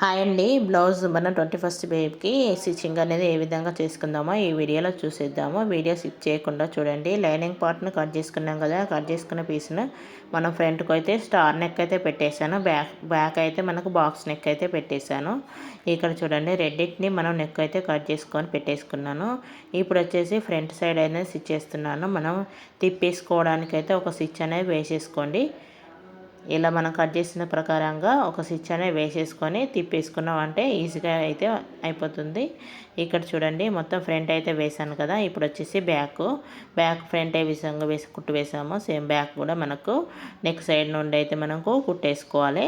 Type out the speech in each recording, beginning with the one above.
Hi అండి. Blouse మన twenty first బేబ్కి stitching అనేది ఏ విధంగా చేసుకుందామో ఈ వీడియోలో చూసేద్దాము. వీడియో స్టిచ్ చేయకుండా చూడండి. లైనింగ్ పార్ట్ను కట్ చేసుకున్నాం కదా కట్ చేసుకున్న పీస్ను మనం ఫ్రంట్కి అయితే స్టార్ నెక్ అయితే పెట్టేశాను. బ్యాక్ బ్యాక్ అయితే మనకు బాక్స్ నెక్ అయితే పెట్టేశాను. ఇక్కడ చూడండి రెడ్డిట్ని మనం నెక్ అయితే కట్ చేసుకొని పెట్టేసుకున్నాను. ఇప్పుడు వచ్చేసి ఫ్రంట్ సైడ్ అనేది స్టిచ్ చేస్తున్నాను. మనం తిప్పేసుకోవడానికి అయితే ఒక స్టిచ్ అనేది వేసేసుకోండి. ఇలా మనం కట్ చేసిన ప్రకారంగా ఒక స్విచ్ అనేది వేసేసుకొని తిప్పేసుకున్నాం అంటే ఈజీగా అయితే అయిపోతుంది. ఇక్కడ చూడండి మొత్తం ఫ్రంట్ అయితే వేసాను కదా. ఇప్పుడు వచ్చేసి బ్యాక్. బ్యాక్ ఫ్రంట్ ఏ విధంగా వేసి కుట్టు వేసాము సేమ్ బ్యాక్ కూడా మనకు నెక్ సైడ్ నుండి అయితే మనకు కుట్టేసుకోవాలి.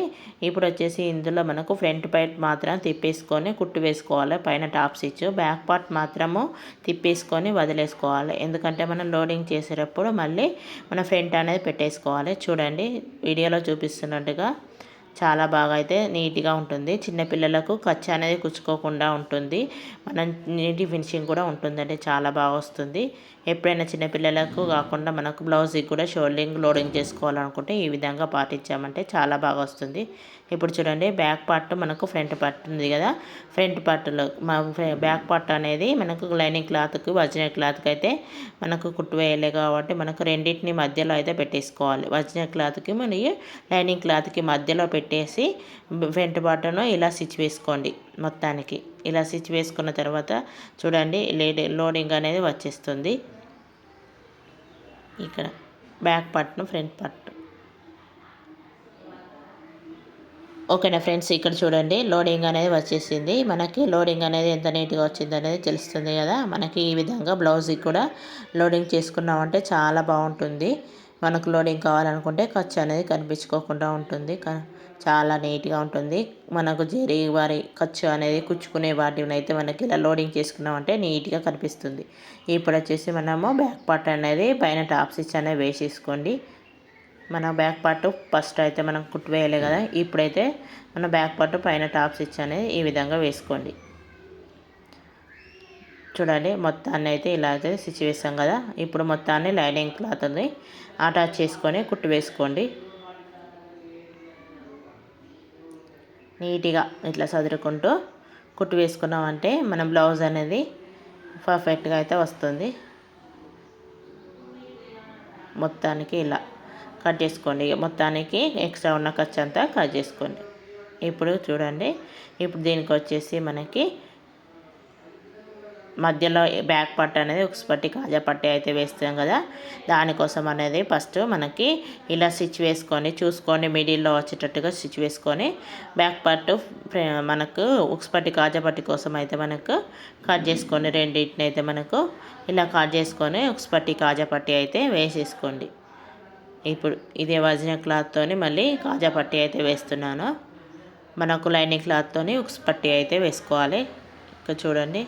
ఇప్పుడు వచ్చేసి ఇందులో మనకు ఫ్రంట్ పార్ట్ మాత్రం తిప్పేసుకొని కుట్టు వేసుకోవాలి. పైన టాప్ స్టిచ్ బ్యాక్ పార్ట్ మాత్రము తిప్పేసుకొని వదిలేసుకోవాలి. ఎందుకంటే మనం లోడింగ్ చేసేటప్పుడు మళ్ళీ మన ఫ్రంట్ అనేది పెట్టేసుకోవాలి. చూడండి వీడియోలో చూపిస్తున్నట్టుగా చాలా బాగా అయితే నీట్గా ఉంటుంది. చిన్నపిల్లలకు ఖర్చు అనేది కుచ్చుకోకుండా ఉంటుంది. మనం నీటి ఫినిషింగ్ కూడా ఉంటుందండి. చాలా బాగా వస్తుంది. ఎప్పుడైనా చిన్నపిల్లలకు కాకుండా మనకు బ్లౌజ్కి కూడా షోల్డింగ్ లోడింగ్ చేసుకోవాలనుకుంటే ఈ విధంగా పాటించామంటే చాలా బాగా వస్తుంది. ఇప్పుడు చూడండి బ్యాక్ పార్ట్ మనకు ఫ్రంట్ పార్ట్ ఉంది కదా. ఫ్రంట్ పార్ట్లో మా బ్యాక్ పార్ట్ అనేది మనకు లైనింగ్ క్లాత్కి ఒరిజినల్ క్లాత్కి అయితే మనకు కుట్టు వేయలే కాబట్టి మనకు రెండింటిని మధ్యలో అయితే పెట్టేసుకోవాలి. ఒరిజినల్ క్లాత్కి మరియు లైనింగ్ క్లాత్కి మధ్యలో పెట్టేసి ఫ్రంట్ పార్ట్ను ఇలా స్టిచ్ వేసుకోండి మొత్తానికి. ఇలా స్విచ్ వేసుకున్న తర్వాత చూడండి లేడి లోడింగ్ అనేది వచ్చేస్తుంది. ఇక్కడ బ్యాక్ పార్ట్ను ఫ్రంట్ పార్ట్ ఓకేనా ఫ్రెండ్స్ ఇక్కడ చూడండి లోడింగ్ అనేది వచ్చేసింది. మనకి లోడింగ్ అనేది ఎంత నీట్గా వచ్చింది అనేది తెలుస్తుంది కదా. మనకి ఈ విధంగా బ్లౌజ్కి కూడా లోడింగ్ చేసుకున్నామంటే చాలా బాగుంటుంది. మనకు లోడింగ్ కావాలనుకుంటే ఖర్చు అనేది కనిపించుకోకుండా ఉంటుంది. చాలా నీట్గా ఉంటుంది. మనకు జరి వారి ఖర్చు అనేది కుచ్చుకునే వాటిని అయితే మనకి ఇలా లోడింగ్ చేసుకున్నామంటే నీట్గా కనిపిస్తుంది. ఇప్పుడు వచ్చేసి మనము బ్యాక్ పార్ట్ అనేది పైన టాప్ స్టిచ్ అనేది వేసేసుకోండి. మన బ్యాక్ పార్ట్ ఫస్ట్ అయితే మనం కుట్టు వేయలే కదా. ఇప్పుడైతే మన బ్యాక్ పార్ట్ పైన టాప్ స్టిచ్ అనేది ఈ విధంగా వేసుకోండి. చూడండి మొత్తాన్ని అయితే ఇలా అయితే స్టిచ్ వేసాం కదా. ఇప్పుడు మొత్తాన్ని లైనింగ్ క్లాత్ని అటాచ్ చేసుకొని కుట్టు వేసుకోండి. నీట్గా ఇట్లా చదురుకుంటూ కుట్టు వేసుకున్నామంటే మన బ్లౌజ్ అనేది పర్ఫెక్ట్గా అయితే వస్తుంది. మొత్తానికి ఇలా కట్ చేసుకోండి. మొత్తానికి ఎక్స్ట్రా ఉన్న ఖర్చు అంతా కట్ చేసుకోండి. ఇప్పుడు చూడండి. ఇప్పుడు దీనికి వచ్చేసి మనకి మధ్యలో బ్యాక్ పట్టు అనేది ఒక పట్టి కాజా పట్టి అయితే వేస్తాం కదా. దానికోసం అనేది ఫస్ట్ మనకి ఇలా స్టిచ్ వేసుకొని చూసుకొని మిడిల్లో వచ్చేటట్టుగా స్టిచ్ వేసుకొని బ్యాక్ పట్టు మనకు ఉక్స్పట్టి కాజా పట్టి కోసం అయితే మనకు కట్ చేసుకొని రెండింటిని అయితే మనకు ఇలా కట్ చేసుకొని ఉక్స్పట్టి కాజా పట్టి అయితే వేసేసుకోండి. ఇప్పుడు ఇదే వజిన క్లాత్తోని మళ్ళీ కాజా పట్టి అయితే వేస్తున్నాను. మనకు లైనింగ్ క్లాత్తోని ఉక్స్ పట్టి అయితే వేసుకోవాలి. ఇక్కడ చూడండి.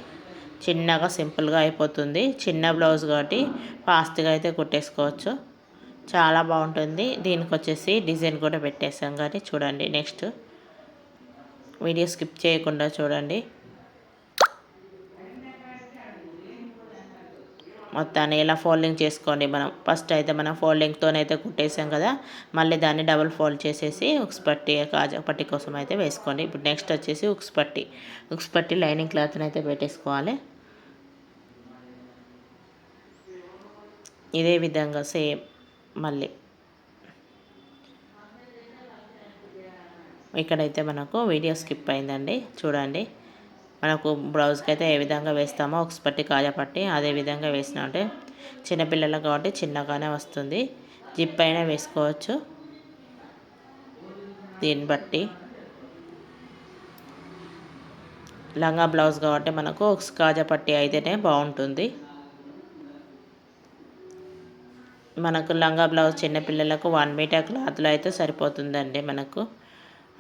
చిన్నగా సింపుల్గా అయిపోతుంది. చిన్న బ్లౌజ్ కాబట్టి ఫాస్ట్గా అయితే కుట్టేసుకోవచ్చు. చాలా బాగుంటుంది. దీనికి వచ్చేసి డిజైన్ కూడా పెట్టేసాం కానీ చూడండి నెక్స్ట్. వీడియో స్కిప్ చేయకుండా చూడండి. మొత్తాన్ని ఇలా ఫోల్డింగ్ చేసుకోండి మనం. ఫస్ట్ అయితే మనం ఫోల్డింగ్తోనైతే కుట్టేసాం కదా. మళ్ళీ దాన్ని డబుల్ ఫోల్డ్ చేసేసి ఉక్స్ పట్టి కాజా పట్టి కోసం అయితే వేసుకోండి. ఇప్పుడు నెక్స్ట్ వచ్చేసి ఉక్స్ పట్టి. ఉక్స్ పట్టి లైనింగ్ క్లాత్ని అయితే పెట్టేసుకోవాలి. ఇదే విధంగా సేమ్ మళ్ళీ. ఇక్కడైతే మనకు వీడియో స్కిప్ అయిందండి. చూడండి. మనకు బ్లౌజ్కి అయితే ఏ విధంగా వేస్తామో ఒక పట్టి కాజా పట్టి అదే విధంగా వేసినామంటే చిన్నపిల్లలకు కాబట్టి చిన్నగానే వస్తుంది. జిప్ అయినా వేసుకోవచ్చు. దీన్ని బట్టి. లంగా బ్లౌజ్ కాబట్టి మనకు ఒక కాజా పట్టి అయితేనే బాగుంటుంది. మనకు లంగా బ్లౌజ్ చిన్నపిల్లలకు వన్ మీటర్ క్లాత్లో అయితే సరిపోతుందండి మనకు.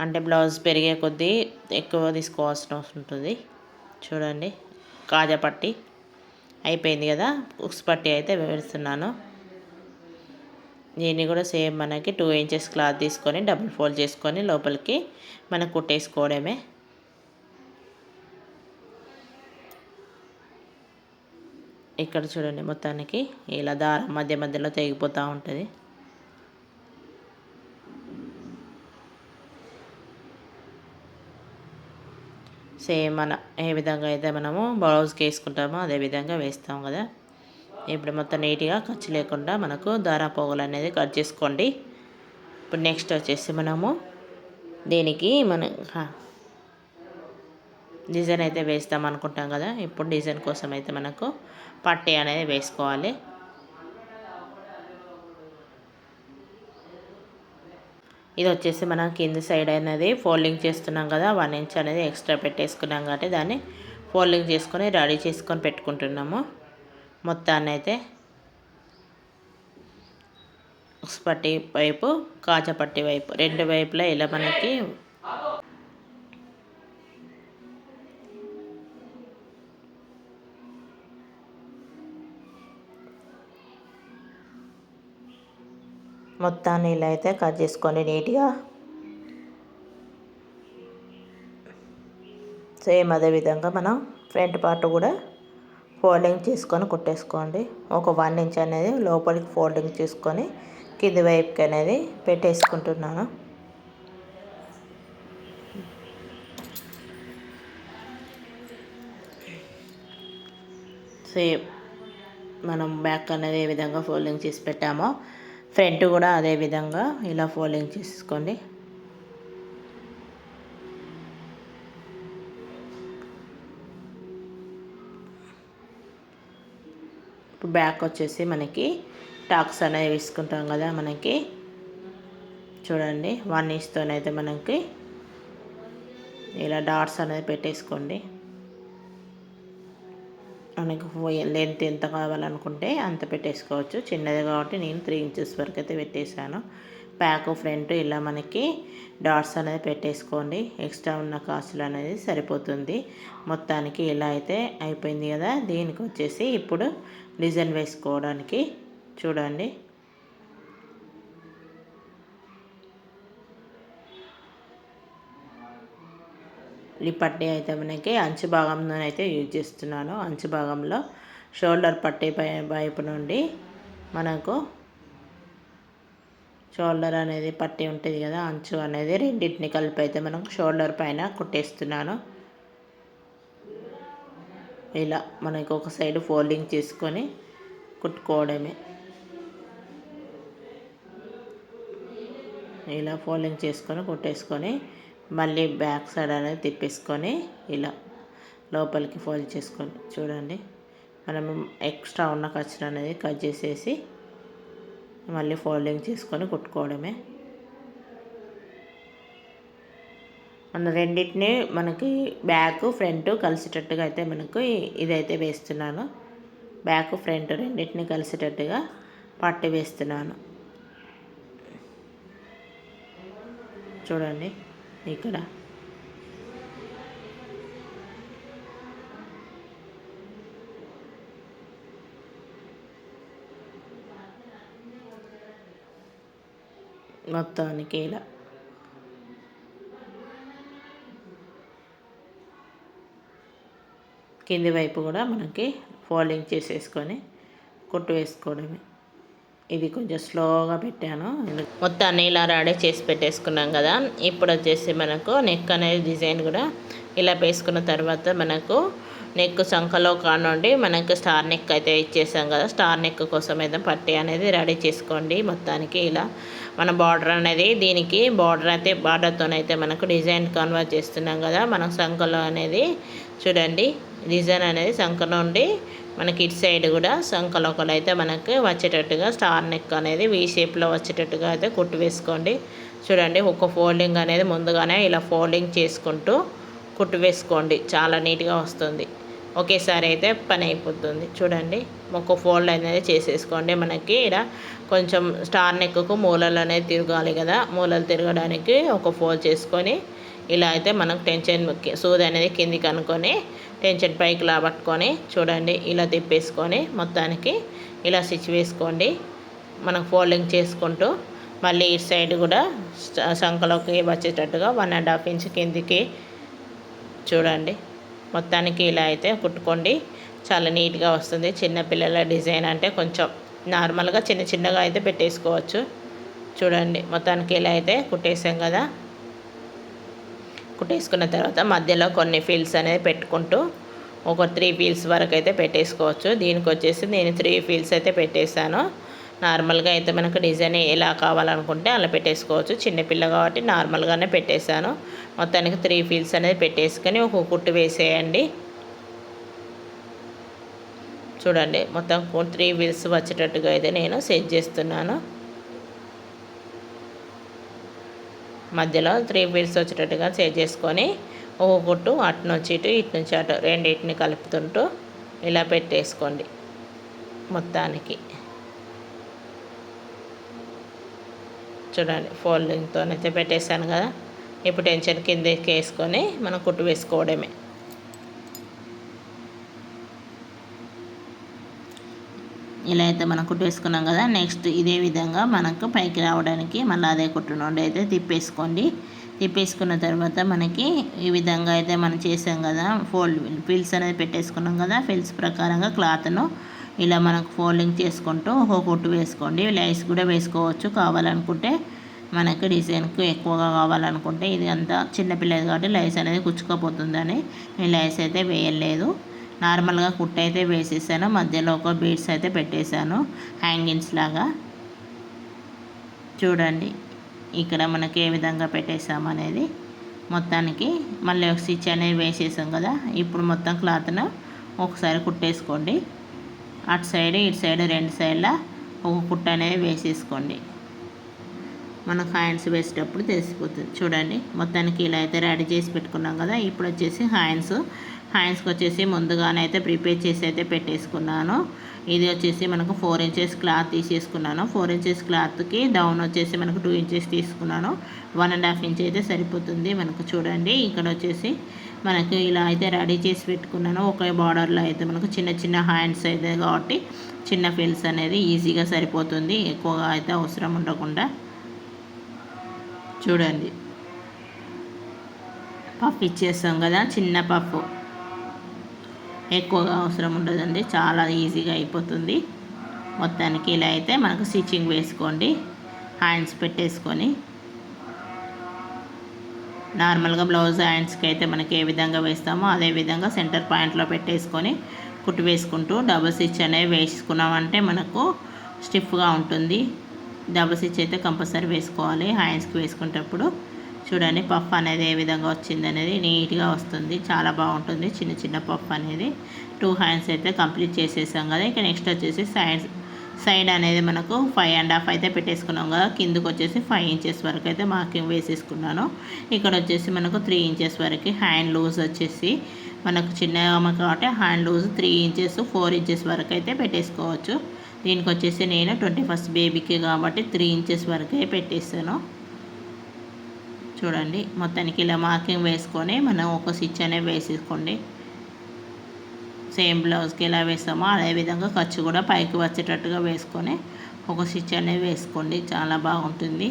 అంటే బ్లౌజ్ పెరిగే కొద్దీ ఎక్కువ తీసుకోవాల్సిన ఉంటుంది. చూడండి కాజా పట్టి అయిపోయింది కదా. ఉక్స్ పట్టి అయితే వేస్తున్నాను. దీన్ని కూడా సేమ్ మనకి టూ ఇంచెస్ క్లాత్ తీసుకొని డబుల్ ఫోల్డ్ చేసుకొని లోపలికి మనం కుట్టేసుకోవడమే. ఇక్కడ చూడండి మొత్తానికి ఇలా దారం మధ్య మధ్యలో తెగిపోతూ ఉంటుంది. సేమ్ మన ఏ విధంగా అయితే మనము బ్లౌజ్కి వేసుకుంటామో అదే విధంగా వేస్తాం కదా. ఇప్పుడు మొత్తం నీట్గా ఖర్చు లేకుండా మనకు దారా పోగులు అనేది కట్ చేసుకోండి. ఇప్పుడు నెక్స్ట్ వచ్చేసి మనము దీనికి మన డిజైన్ అయితే వేస్తాం అనుకుంటాం కదా. ఇప్పుడు డిజైన్ కోసం అయితే మనకు పట్టీ అనేది వేసుకోవాలి. ఇది వచ్చేసి మనం కింది సైడ్ అనేది ఫోల్డింగ్ చేస్తున్నాం కదా వన్ ఇంచ్ అనేది ఎక్స్ట్రా పెట్టేసుకున్నాం కాబట్టి దాన్ని ఫోల్డింగ్ చేసుకొని రెడీ చేసుకొని పెట్టుకుంటున్నాము. మొత్తాన్ని అయితే పట్టి వైపు కాజపట్టి వైపు రెండు వైపులా ఇలా మనకి మొత్తాన్ని ఇలా అయితే కట్ చేసుకోండి నీట్గా. సేమ్ అదే విధంగా మనం ఫ్రంట్ పార్ట్ కూడా ఫోల్డింగ్ చేసుకొని కుట్టేసుకోండి. ఒక వన్ ఇంచ్ అనేది లోపలికి ఫోల్డింగ్ చేసుకొని కింది వైపుకి అనేది పెట్టేసుకుంటున్నాను. సేమ్ మనం బ్యాక్ అనేది ఏ విధంగా ఫోల్డింగ్ చేసి పెట్టామో ఫ్రంట్ కూడా అదే విధంగా ఇలా ఫోల్డింగ్ చేసుకోండి. ఇప్పుడు బ్యాక్ వచ్చేసి మనకి టాక్స్ అనేవి వేసుకుంటాం కదా మనకి. చూడండి వన్ ఇంచ్తోనైతే మనకి ఇలా డాట్స్ అనేది పెట్టేసుకోండి. మనకు లెంత్ ఎంత కావాలనుకుంటే అంత పెట్టేసుకోవచ్చు. చిన్నది కాబట్టి నేను త్రీ ఇంచెస్ వరకు అయితే పెట్టేశాను. బ్యాక్ ఫ్రంట్ ఇలా మనకి డాట్స్ అనేది పెట్టేసుకోండి. ఎక్స్ట్రా ఉన్న కాస్టులు అనేది సరిపోతుంది. మొత్తానికి ఇలా అయితే అయిపోయింది కదా. దీనికి వచ్చేసి ఇప్పుడు డిజైన్ వేసుకోవడానికి చూడండి. ఈ పట్టీ అయితే మనకి అంచు భాగంలో అయితే యూజ్ చేస్తున్నాను. అంచు భాగంలో షోల్డర్ పట్టీ పై వైపు నుండి మనకు షోల్డర్ అనేది పట్టి ఉంటుంది కదా అంచు అనేది రెండింటిని కలిపి అయితే మనం షోల్డర్ పైన కుట్టేస్తున్నాను. ఇలా మనకు ఒక సైడ్ ఫోల్డింగ్ చేసుకొని కుట్టుకోవడమే. ఇలా ఫోల్డింగ్ చేసుకొని కుట్టేసుకొని మళ్ళీ బ్యాక్ సైడ్ అనేది తిప్పేసుకొని ఇలా లోపలికి ఫోల్డ్ చేసుకొని చూడండి. మనం ఎక్స్ట్రా ఉన్న ఖర్చులు అనేది కట్ చేసేసి మళ్ళీ ఫోల్డింగ్ చేసుకొని కుట్టుకోవడమే. మన రెండింటిని మనకి బ్యాక్ ఫ్రంట్ కలిసేటట్టుగా అయితే మనకు ఇదైతే వేస్తున్నాను. బ్యాక్ ఫ్రంట్ రెండింటిని కలిసేటట్టుగా పట్టి వేస్తున్నాను. చూడండి. ఇక్కడ. మొత్తానికి ఇలా. కింది వైపు కూడా మనకి ఫోల్డింగ్ చేసేసుకొని కుట్టు వేసుకోవడమే. ఇది కొంచెం స్లోగా పెట్టాను. మొత్తాన్ని ఇలా రెడీ చేసి పెట్టేసుకున్నాం కదా. ఇప్పుడు వచ్చేసి మనకు నెక్ అనేది డిజైన్ కూడా ఇలా వేసుకున్న తర్వాత మనకు నెక్ సంఖలో కానుండి మనకు స్టార్ నెక్ అయితే ఇచ్చేసాం కదా. స్టార్ నెక్ కోసం అయితే పట్టి అనేది రెడీ చేసుకోండి. మొత్తానికి ఇలా మన బార్డర్ అనేది దీనికి బార్డర్ అయితే బార్డర్తోనైతే మనకు డిజైన్ కన్వర్ట్ చేస్తున్నాం కదా. మనం సంఖలో అనేది చూడండి డిజైన్ అనేది సంఖ నుండి మనకి ఇటు సైడ్ కూడా సంకలోకలు అయితే మనకి వచ్చేటట్టుగా స్టార్ నెక్ అనేది వీ షేప్లో వచ్చేటట్టుగా అయితే కుట్టు వేసుకోండి. చూడండి ఒక ఫోల్డింగ్ అనేది ముందుగానే ఇలా ఫోల్డింగ్ చేసుకుంటూ కుట్టు వేసుకోండి. చాలా నీట్గా వస్తుంది. ఒకేసారి అయితే పని అయిపోతుంది. చూడండి ఒక ఫోల్డ్ అనేది చేసేసుకోండి. మనకి ఇక్కడ కొంచెం స్టార్ నెక్కు మూలలు అనేది తిరగాలి కదా. మూలలు తిరగడానికి ఒక ఫోల్డ్ చేసుకొని ఇలా అయితే మనకు టెన్షన్ సూది అనేది కిందికి అనుకొని టెన్షన్ పైకి లాబట్టుకొని చూడండి ఇలా తిప్పేసుకొని మొత్తానికి ఇలా స్టిచ్ వేసుకోండి. మనం ఫోల్డింగ్ చేసుకుంటూ మళ్ళీ ఇటు సైడ్ కూడా సంఖలోకి వచ్చేటట్టుగా వన్ అండ్ హాఫ్ ఇంచ్ కిందికి చూడండి. మొత్తానికి ఇలా అయితే కుట్టుకోండి. చాలా నీట్గా వస్తుంది. చిన్నపిల్లల డిజైన్ అంటే కొంచెం నార్మల్గా చిన్న చిన్నగా అయితే పెట్టేసుకోవచ్చు. చూడండి మొత్తానికి ఇలా అయితే కుట్టేసాం కదా. కుట్టేసుకున్న తర్వాత మధ్యలో కొన్ని ఫీల్స్ అనేది పెట్టుకుంటూ ఒక త్రీ ఫీల్స్ వరకు అయితే పెట్టేసుకోవచ్చు. దీనికి వచ్చేసి నేను త్రీ ఫీల్స్ అయితే పెట్టేశాను. నార్మల్గా అయితే మనకు డిజైన్ ఎలా కావాలనుకుంటే అలా పెట్టేసుకోవచ్చు. చిన్నపిల్ల కాబట్టి నార్మల్గానే పెట్టేశాను. మొత్తానికి త్రీ ఫీల్స్ అనేది పెట్టేసుకొని ఒక కుట్టు వేసేయండి. చూడండి మొత్తం త్రీ వీల్స్ వచ్చేటట్టుగా అయితే నేను సెట్ చేస్తున్నాను. మధ్యలో త్రీ బీడ్స్ వచ్చేటట్టుగా సెట్ చేసుకొని ఒక గుట్టు అటు నుంచి ఇటు ఇటు నుంచి అటు రెండింటిని కలుపుతుంటూ ఇలా పెట్టేసుకోండి మొత్తానికి. చూడండి ఫోల్డింగ్తోనైతే పెట్టేశాను కదా. ఇప్పుడు టెన్షన్ కిందకి వేసుకొని మనం కుట్టు వేసుకోవడమే. ఇలా అయితే మనం కుట్టు వేసుకున్నాం కదా నెక్స్ట్ ఇదే విధంగా మనకు పైకి రావడానికి మళ్ళీ అదే కుట్టు నుండి అయితే తిప్పేసుకోండి. తిప్పేసుకున్న తర్వాత మనకి ఈ విధంగా అయితే మనం చేసాం కదా ఫోల్డ్ ఫిల్స్ అనేది పెట్టేసుకున్నాం కదా ఫిల్స్ ప్రకారంగా క్లాత్ను ఇలా మనకు ఫోల్డింగ్ చేసుకుంటూ ఒక కుట్టు వేసుకోండి. లైస్ కూడా వేసుకోవచ్చు కావాలనుకుంటే. మనకు డిజైన్కు ఎక్కువగా కావాలనుకుంటే ఇది అంతా చిన్నపిల్లది కాబట్టి లైస్ అనేది కుచ్చుకోపోతుందని. నేను లైస్ అయితే వేయలేదు. నార్మల్గా కుట్ట అయితే వేసేసాను. మధ్యలో ఒక బీడ్స్ అయితే పెట్టేశాను. హ్యాంగింగ్స్ లాగా. చూడండి ఇక్కడ మనకి ఏ విధంగా పెట్టేసాము అనేది. మొత్తానికి మళ్ళీ ఒక స్టిచ్ అనేది వేసేసాం కదా. ఇప్పుడు మొత్తం క్లాత్ను ఒకసారి కుట్టేసుకోండి. అటు సైడ్ ఇటు సైడ్ రెండు సైడ్ల ఒక కుట్ట అనేది వేసేసుకోండి. మనకు హ్యాండ్స్ వేసేటప్పుడు తెలిసిపోతుంది. చూడండి మొత్తానికి ఇలా అయితే రెడీ చేసి పెట్టుకున్నాం కదా. ఇప్పుడు వచ్చేసి హ్యాండ్స్ హ్యాండ్స్కి వచ్చేసి ముందుగానే అయితే ప్రిపేర్ చేసి అయితే పెట్టేసుకున్నాను. ఇది వచ్చేసి మనకు ఫోర్ ఇంచెస్ క్లాత్ తీసేసుకున్నాను. ఫోర్ ఇంచెస్ క్లాత్కి డౌన్ వచ్చేసి మనకు టూ ఇంచెస్ తీసుకున్నాను. వన్ అండ్ హాఫ్ ఇంచ్ అయితే సరిపోతుంది మనకు చూడండి. ఇక్కడ వచ్చేసి మనకు ఇలా అయితే రెడీ చేసి పెట్టుకున్నాను. ఒకే బార్డర్లో అయితే మనకు చిన్న చిన్న హ్యాండ్స్ అయితే కాబట్టి చిన్న ఫిల్స్ అనేది ఈజీగా సరిపోతుంది. ఎక్కువగా అయితే అవసరం ఉండకుండా. చూడండి. పఫ్ ఇచ్చేస్తాం కదా చిన్న పఫ్. ఎక్కువగా అవసరం ఉండదండి. చాలా ఈజీగా అయిపోతుంది. మొత్తానికి ఇలా అయితే మనకు స్టిచ్చింగ్ వేసుకోండి. హ్యాండ్స్ పెట్టేసుకొని. నార్మల్గా బ్లౌజ్ హ్యాండ్స్కి అయితే మనకి ఏ విధంగా వేస్తామో అదే విధంగా సెంటర్ పాయింట్లో పెట్టేసుకొని కుట్టు వేసుకుంటూ డబుల్ స్టిచ్ అనేవి వేసుకున్నామంటే మనకు స్టిఫ్గా ఉంటుంది. డబుల్ స్టిచ్ అయితే కంపల్సరీ వేసుకోవాలి. హ్యాండ్స్కి వేసుకునేటప్పుడు చూడండి పఫ్ అనేది ఏ విధంగా వచ్చింది అనేది నీట్గా వస్తుంది. చాలా బాగుంటుంది. చిన్న చిన్న పఫ్ అనేది టూ హ్యాండ్స్ అయితే కంప్లీట్ చేసేసాం కదా. ఇక నెక్స్ట్ వచ్చేసి సైడ్ సైడ్ అనేది మనకు ఫైవ్ అండ్ హాఫ్ అయితే పెట్టేసుకున్నాం కదా. కిందకు వచ్చేసి ఫైవ్ ఇంచెస్ వరకు అయితే మార్కింగ్ వేసేసుకున్నాను. ఇక్కడ వచ్చేసి మనకు త్రీ ఇంచెస్ వరకు హ్యాండ్ లూజ్ వచ్చేసి మనకు చిన్నగా కాబట్టి hand loose three inches four inches వరకు అయితే పెట్టేసుకోవచ్చు. దీనికి వచ్చేసి నేను ట్వంటీ ఫస్ట్ బేబీకి కాబట్టి త్రీ ఇంచెస్ వరకే పెట్టేస్తాను చూడండి. మొత్తానికి ఇలా మార్కింగ్ వేసుకొని మనం ఒక స్టిచ్ అనేది వేసేసుకోండి. సేమ్ బ్లౌజ్కి ఎలా వేస్తామో అదేవిధంగా ఖర్చు కూడా పైకి వచ్చేటట్టుగా వేసుకొని ఒక స్టిచ్ అనేది వేసుకోండి. చాలా బాగుంటుంది.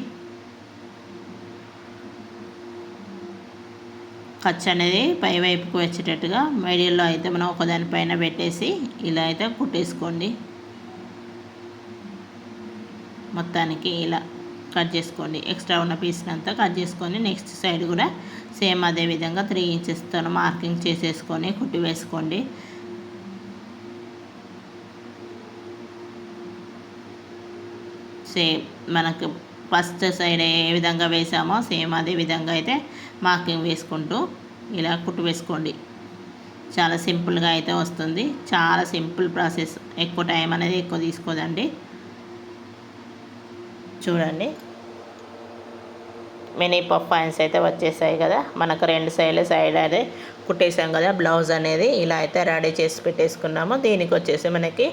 ఖర్చు అనేది పై వైపుకి వచ్చేటట్టుగా మీడియంలో అయితే మనం ఒకదానిపైన పెట్టేసి ఇలా అయితే కుట్టేసుకోండి. మొత్తానికి ఇలా. కట్ చేసుకోండి. ఎక్స్ట్రా ఉన్న పీస్ని అంతా కట్ చేసుకొని నెక్స్ట్ సైడ్ కూడా సేమ్ అదే విధంగా త్రీ ఇంచెస్తో మార్కింగ్ చేసేసుకొని కుట్టి వేసుకోండి. సేమ్ మనకు ఫస్ట్ సైడ్ ఏ విధంగా వేసామో సేమ్ అదే విధంగా అయితే మార్కింగ్ వేసుకుంటూ ఇలా కుట్టు వేసుకోండి. చాలా సింపుల్గా అయితే వస్తుంది. చాలా సింపుల్ ప్రాసెస్. ఎక్కువ టైం అనేది ఎక్కువ తీసుకోదండి. చూడండి. మినీ పఫ్ హ్యాండ్స్ అయితే వచ్చేసాయి కదా. మనకు రెండు సైడ్లు సైడ్ అదే కుట్టేసాం కదా బ్లౌజ్ అనేది. ఇలా అయితే రెడీ చేసి పెట్టేసుకున్నాము. దీనికి వచ్చేసి మనకి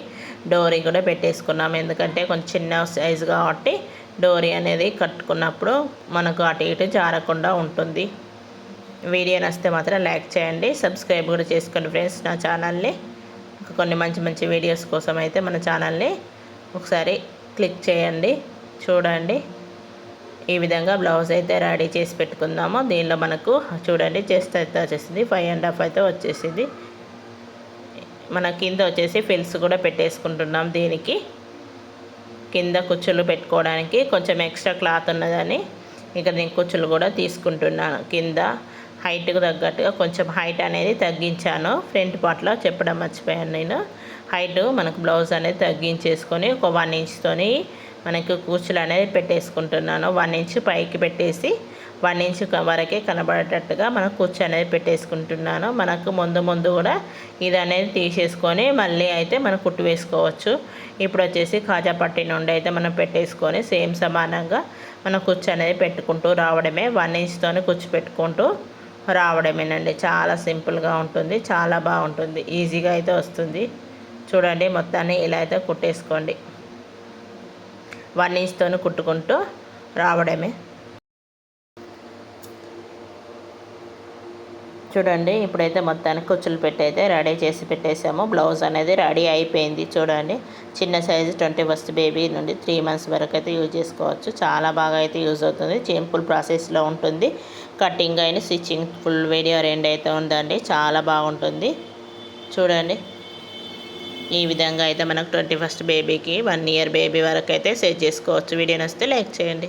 డోరీ కూడా పెట్టేసుకున్నాము. ఎందుకంటే కొంచెం చిన్న సైజు కాబట్టి డోరీ అనేది కట్టుకున్నప్పుడు మనకు అటు ఇటు జారకుండా ఉంటుంది. వీడియో నచ్చితే మాత్రం లైక్ చేయండి. సబ్స్క్రైబ్ కూడా చేసుకోండి ఫ్రెండ్స్. నా ఛానల్ని కొన్ని మంచి మంచి వీడియోస్ కోసం అయితే మన ఛానల్ని ఒకసారి క్లిక్ చేయండి. చూడండి. ఈ విధంగా బ్లౌజ్ అయితే రెడీ చేసి పెట్టుకుందాము. దీనిలో మనకు చూడండి చెస్ట్ అయితే వచ్చేసింది. ఫైవ్ అండ్ హాఫ్ అయితే వచ్చేసింది. మన కింద వచ్చేసి ఫిల్స్ కూడా పెట్టేసుకుంటున్నాం దీనికి. కింద కుచ్చులు పెట్టుకోవడానికి కొంచెం ఎక్స్ట్రా క్లాత్ ఉన్నదని ఇక్కడ నేను కుచ్చులు కూడా తీసుకుంటున్నాను. కింద హైట్కు తగ్గట్టుగా కొంచెం హైట్ అనేది తగ్గించాను. ఫ్రంట్ పార్ట్లో చెప్పడం మర్చిపోయాను నేను. హైట్ మనకు బ్లౌజ్ అనేది తగ్గించేసుకొని ఒక వన్ ఇంచ్తోని మనకి కూర్చులు అనేది పెట్టేసుకుంటున్నాను. వన్ ఇంచ్ పైకి పెట్టేసి వన్ ఇంచ్ వరకే కనబడేటట్టుగా మనం కుర్చీ అనేది పెట్టేసుకుంటున్నాను. మనకు ముందు ముందు కూడా ఇది అనేది తీసేసుకొని మళ్ళీ అయితే మనం కుట్టు వేసుకోవచ్చు. ఇప్పుడు వచ్చేసి కాజా పట్టి నుండి అయితే మనం పెట్టేసుకొని సేమ్ సమానంగా మనం కుర్చీ అనేది పెట్టుకుంటూ రావడమే. వన్ ఇంచ్తోనే కుర్చీ పెట్టుకుంటూ రావడమేనండి. చాలా సింపుల్గా ఉంటుంది. చాలా బాగుంటుంది. ఈజీగా అయితే వస్తుంది. చూడండి మొత్తాన్ని ఇలా అయితే కుట్టేసుకోండి. వన్ ఇంచ్తో కుట్టుకుంటూ రావడమే. చూడండి ఇప్పుడైతే మొత్తానికి కుచ్చులు పెట్టయితే రెడీ చేసి పెట్టేసాము బ్లౌజ్ అనేది రెడీ అయిపోయింది చూడండి. చిన్న సైజు ట్వంటీ ఫస్ట్ బేబీ నుండి త్రీ మంత్స్ వరకు అయితే యూజ్ చేసుకోవచ్చు. చాలా బాగా అయితే యూజ్ అవుతుంది. సింపుల్ ప్రాసెస్లో ఉంటుంది. కటింగ్ అయిన స్టిచ్చింగ్ ఫుల్ వీడియో రెండు అయితే ఉందండి. చాలా బాగుంటుంది. చూడండి. ఈ విధంగా అయితే మనకు ట్వంటీ ఫస్ట్ బేబీకి వన్ ఇయర్ బేబీ వరకు అయితే సెట్ చేసుకోవచ్చు. వీడియో నచ్చితే లైక్ చేయండి.